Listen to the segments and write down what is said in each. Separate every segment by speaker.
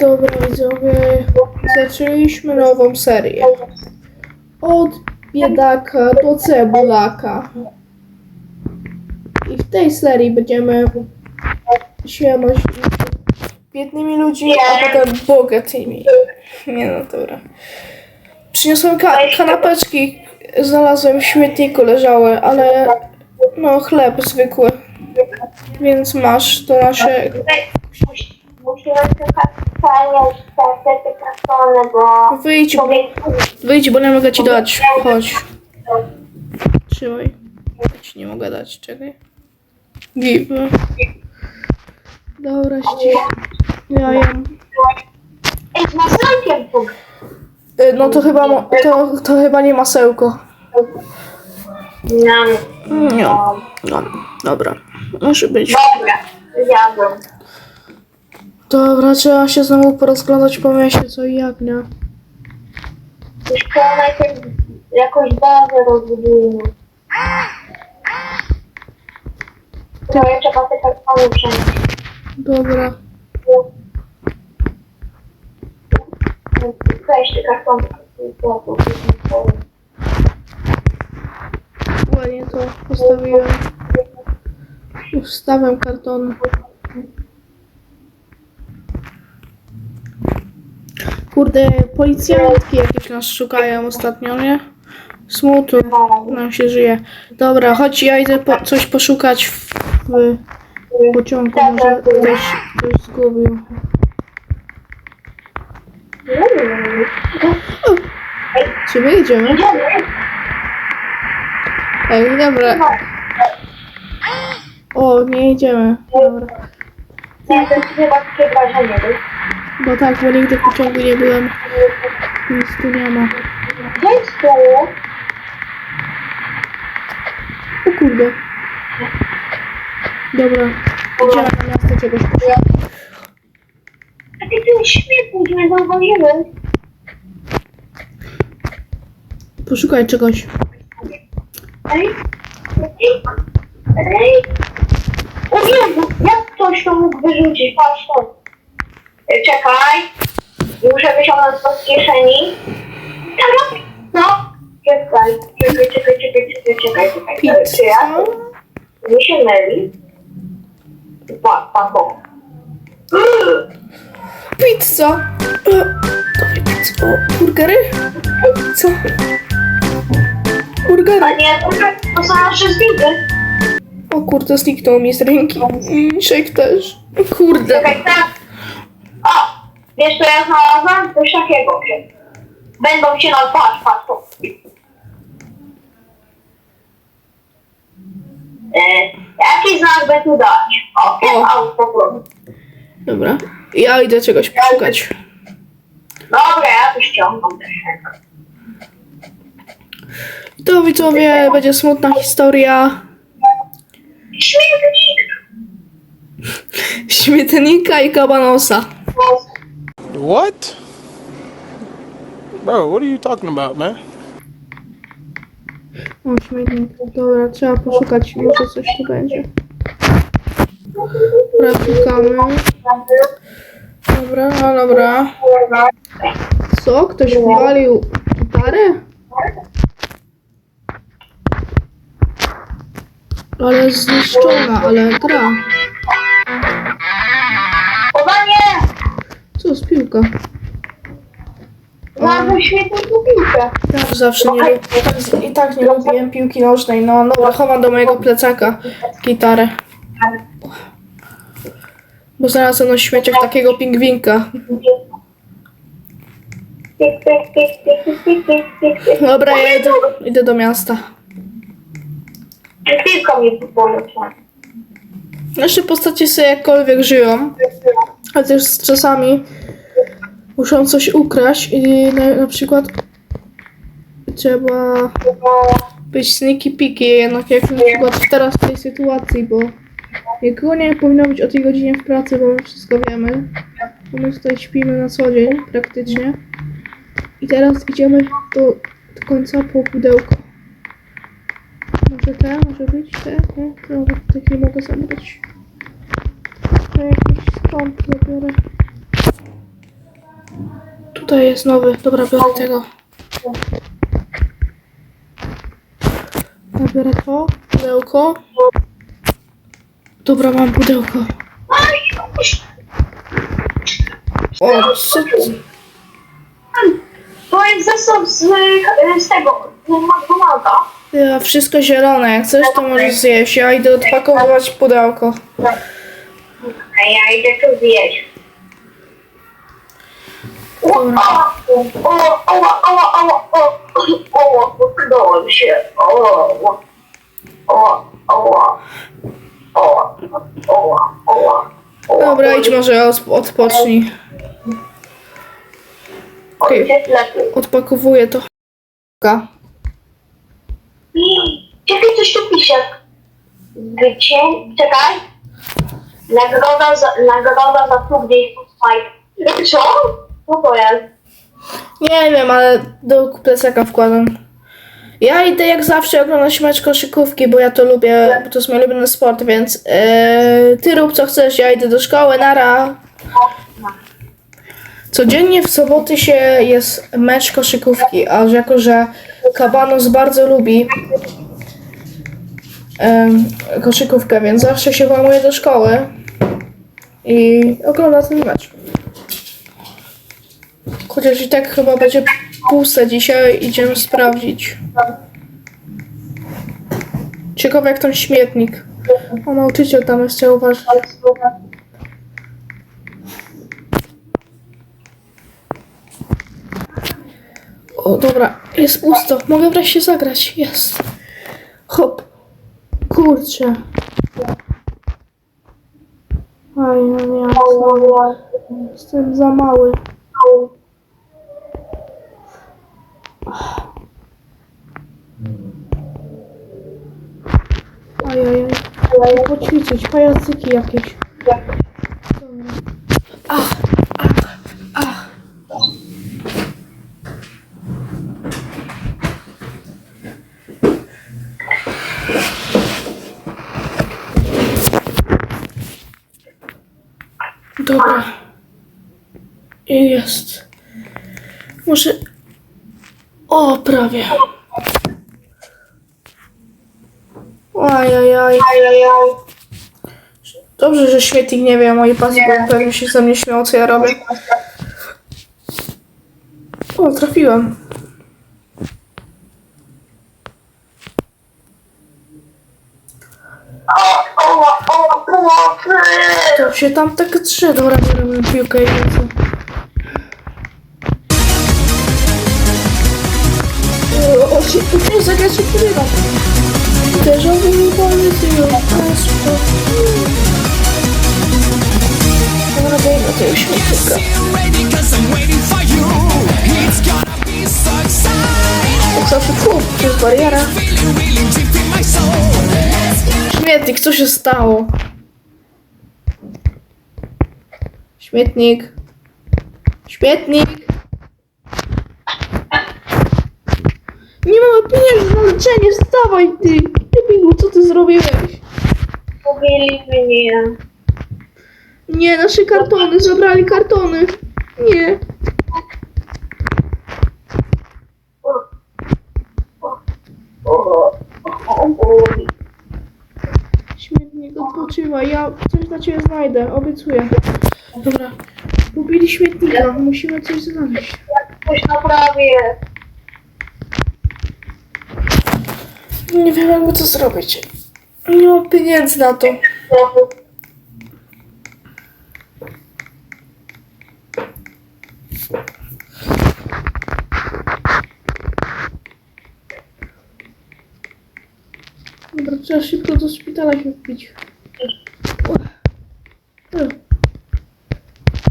Speaker 1: Dobra widzowie, zaczęliśmy nową serię. Od biedaka do cebulaka. I w tej serii będziemy siemać biednymi ludźmi, a potem bogatymi. Nie no, dobra. Przyniosłem ka kanapeczki, znalazłem w śmietniku, leżały, ale no chleb zwykły. Więc masz to nasze...
Speaker 2: Musimy szukać fajnie te kartony, bo...
Speaker 1: Wyjdź, wyjdź, bo nie mogę ci dać. Chodź. Trzymaj. Ja ci nie mogę dać, czekaj. Give. Dobra, ści. Ja jem.
Speaker 2: Ej, z masełkiem.
Speaker 1: Y, No to chyba, to, to chyba nie masełko.
Speaker 2: Nam.
Speaker 1: Nie. No, dobra. Może być.
Speaker 2: Dobra, zjadłem.
Speaker 1: Dobra, trzeba się znowu porozglądać po mieście, co i jak, nie?
Speaker 2: Już trzeba najpierw jakąś bazę rozbudujemy. No i trzeba te kartony przenieść.
Speaker 1: Dobra.
Speaker 2: Weź te kartony.
Speaker 1: Ładnie to postawiłem. Ustawiam karton. Kurde, policjantki jakieś nas szukają ostatnio, nie? Smutno nam się żyje. Dobra, chodź, ja idę po, coś poszukać w, w pociągu. Może ktoś, ktoś zgubił. Czy my idziemy? Ej, dobra. O, nie idziemy. Dobra.
Speaker 2: Nie, to chyba wrażenie,
Speaker 1: Bo tak, bo nigdy w pociągu nie byłem. Nic tu nie ma.
Speaker 2: Jest tu?
Speaker 1: O kurde. Dobra. Idziemy na miasto czegoś.
Speaker 2: A ty tu śmietnik nie zauważyłem.
Speaker 1: Poszukaj czegoś.
Speaker 2: Ej, ej, ej. O Jezu, jak ktoś to mógł wyrzucić? Patrz to. Ej, Czekaj. Muszę wyciągnąć to z kieszeni. Czekaj. No. Czekaj, czekaj, czekaj, czekaj, czekaj, czekaj, czekaj. Czy ja?
Speaker 1: Pizza.
Speaker 2: Mi się myli. Pa, pa, po.
Speaker 1: Pizza. E, Dawaj pizza. O, burgery? Co?
Speaker 2: A
Speaker 1: Burgery.
Speaker 2: nie, to są nasze zbidy.
Speaker 1: O kurde, zniknął mi z ręki. Mm, Shake też. O Kurde.
Speaker 2: Czekaj, tak. Wiesz co ja znalazłam? Coś takiego. Będą się na patrz, patrz. E, jaki znak by tu dać? O,
Speaker 1: O.
Speaker 2: o. po prostu.
Speaker 1: Dobra. Ja idę czegoś poszukać.
Speaker 2: Dobra, ja tu ściągam też.
Speaker 1: To widzowie, będzie smutna historia
Speaker 2: Śmietnik!
Speaker 1: śmietnika i kabanosa.
Speaker 3: What? Bro, what are you talking about, man?
Speaker 1: O, śmietnik. Dobra, trzeba poszukać, może coś tu będzie. Dobra, szukamy. Dobra, dobra. Co? Ktoś wywalił gitarę? Ale zniszczona, ale gra. Piłka?
Speaker 2: Znalazłem śmietniku piłkę.
Speaker 1: Tak, zawsze nie lubię. I tak nie lubiłem piłki nożnej. No, dobra, chowam do mojego plecaka gitarę. Bo znalazłem na śmieciach takiego pingwinka. Dobra, ja idę, idę do miasta.
Speaker 2: Piłka mnie.
Speaker 1: Nasze postacie sobie jakkolwiek żyją, ale też czasami muszą coś ukraść i na, na przykład trzeba być sneaky piki, jednak jak na przykład teraz w tej sytuacji, bo nikogo nie powinno być o tej godzinie w pracy, bo my wszystko wiemy. Bo my tutaj śpimy na co dzień praktycznie. I teraz idziemy do, do końca po pudełko. Może te, może być te, nawet tych nie mogę zabrać. To jakiś stąd zabiorę. Tutaj jest nowy. Dobra, biorę tego. Ja biorę to, pudełko. Dobra, mam pudełko. O, co to?
Speaker 2: Jest zestaw z, z tego, z McDonalda.
Speaker 1: Ja, wszystko zielone. Jak chcesz, to możesz zjeść. Ja idę odpakowywać pudełko.
Speaker 2: A ja idę to zjeść.
Speaker 1: Dobra.
Speaker 2: o, o, o, o, o, o, o, utknąłem się. O, o, o, o, o, o, o, o.
Speaker 1: Dobra, idź może os- odpocznij.
Speaker 2: Lepiej.
Speaker 1: Odpakowuję to. Ka.
Speaker 2: Czekaj, coś tu pisze. Wycię... Czekaj. Nagroda za, nagroda za trudniej Spotify. Co?
Speaker 1: Nie wiem, ale do plecaka wkładam. Ja idę jak zawsze oglądać mecz koszykówki, bo ja to lubię, bo to jest mój ulubiony sport, więc yy, ty rób co chcesz, ja idę do szkoły, nara. Codziennie w soboty się jest mecz koszykówki, a jako, że Kabanos bardzo lubi em, koszykówkę, więc zawsze się włamuje do szkoły i ogląda ten mecz. Chociaż i tak chyba będzie puste dzisiaj, idziemy sprawdzić. Ciekawe jak tam śmietnik. O, nauczyciel tam jeszcze uważa. O, dobra, jest pusto. Mogę wreszcie zagrać. Jest. Hop. Kurczę. Aj, no nie, jestem za mały. Ajaj, poćwiczyć, pajacyki jakieś. Dobra. Ach, ach, ach. Dobra. I jest. Może... O, prawie. Ajajaj. Dobrze, że śmietnik nie wie o mojej pasji, bo pewnie się ze mnie śmiał, co ja robię. O, trafiłem.
Speaker 2: O, o, o, pomocy!
Speaker 1: To się tam tak drze. Dobra, biorę piłkę i lecę. O, o, się, o, zagrać się Déjà vu, policy, Dobra, dajmy
Speaker 4: so exciting.
Speaker 1: Jak zawsze, fu, przez bariera. Śmietnik, co się stało? Śmietnik. Śmietnik. Nie mamy pieniędzy na leczenie, wstawaj ty. Debilu, co ty zrobiłeś?
Speaker 2: Pobili mnie.
Speaker 1: Nie, nasze kartony, zabrali kartony. Nie. Śmietnik, odpoczywaj, ja coś dla ciebie znajdę, obiecuję. Dobra, pobili śmietnika, musimy coś znaleźć.
Speaker 2: Coś naprawię.
Speaker 1: Nie wiem, to zrobić. Nie mam pieniędzy na to. Dobra, trzeba szybko do szpitala się wbić. O. O. Nie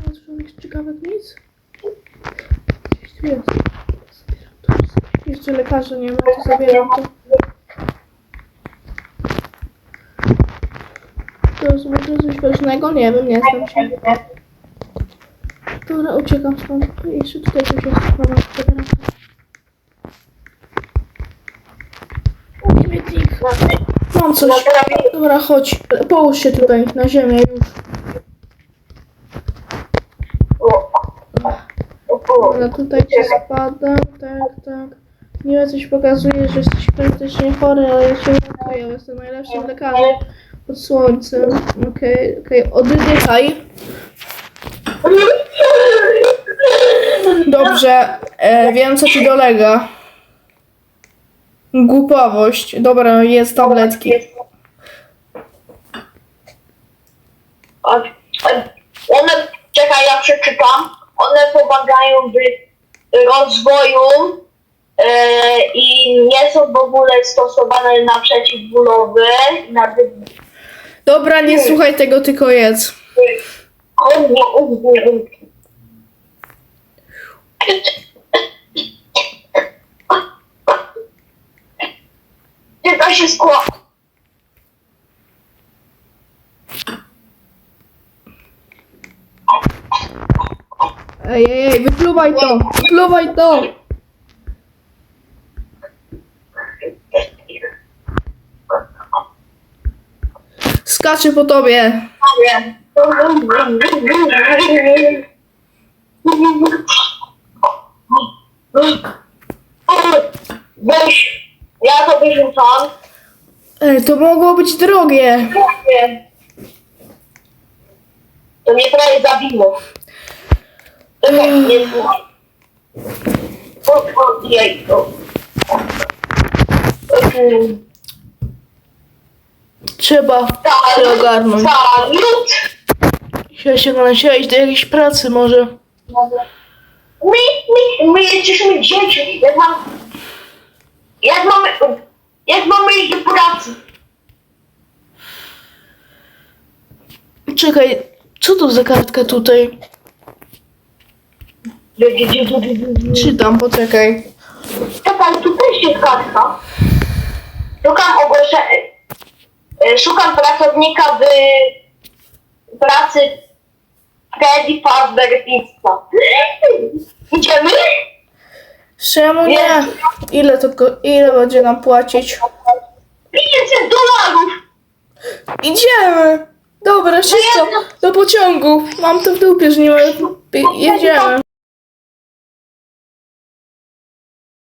Speaker 1: ma tu jakichś ciekawych nic? Gdzieś tu jest. Jeszcze lekarza nie ma, to zabieram. To jest ważnego? Nie wiem, nie znam się. Dobra, uciekam stąd. Jeszcze tutaj coś jest. Dobra, śmietnik. Mam coś. Dobra, chodź. Połóż się tutaj, na ziemię już. Ale tutaj ci spada, tak, tak. Nie coś pokazuje, że jesteś praktycznie chory, ale ja cię uratuję. Ja jestem najlepszym lekarzem pod słońcem. Okej, okej, oddychaj. Dobrze, e, wiem co ci dolega. Głupowość. Dobra, jest tabletki.
Speaker 2: One, czekaj, ja przeczytam. One pomagają w rozwoju e, i nie są w ogóle stosowane na przeciwbólowy, na
Speaker 1: Dobra, nie słuchaj tego, tylko jedz.
Speaker 2: Kurwa, to się skła...
Speaker 1: Ej, ej, ej, wypluwaj to! Wypluwaj to! Skacze po tobie.
Speaker 2: Weź, ja to wyrzucam.
Speaker 1: Ej, to mogło być drogie.
Speaker 2: To mnie prawie zabiło. Czekaj, nie słuchaj. O, o,
Speaker 1: Trzeba się ogarnąć.
Speaker 2: Salut!
Speaker 1: Chciała się nasiąść do jakiejś pracy może.
Speaker 2: My, my, my jesteśmy dzieci. Jak mam... Jak mamy... Jak mamy iść do pracy?
Speaker 1: Czekaj, co to za kartka tutaj? Czytam, poczekaj.
Speaker 2: Czekaj, tu też jest kartka. Szukam ogłoszenia. Szukam pracownika w pracy Freddy Fazbear Pizza. Idziemy?
Speaker 1: Czemu nie? Ile to, ile będzie nam płacić?
Speaker 2: 500 dolarów!
Speaker 1: Idziemy! Dobra, szybko, do pociągu. Mam to w dupie, że nie ma... Jedziemy.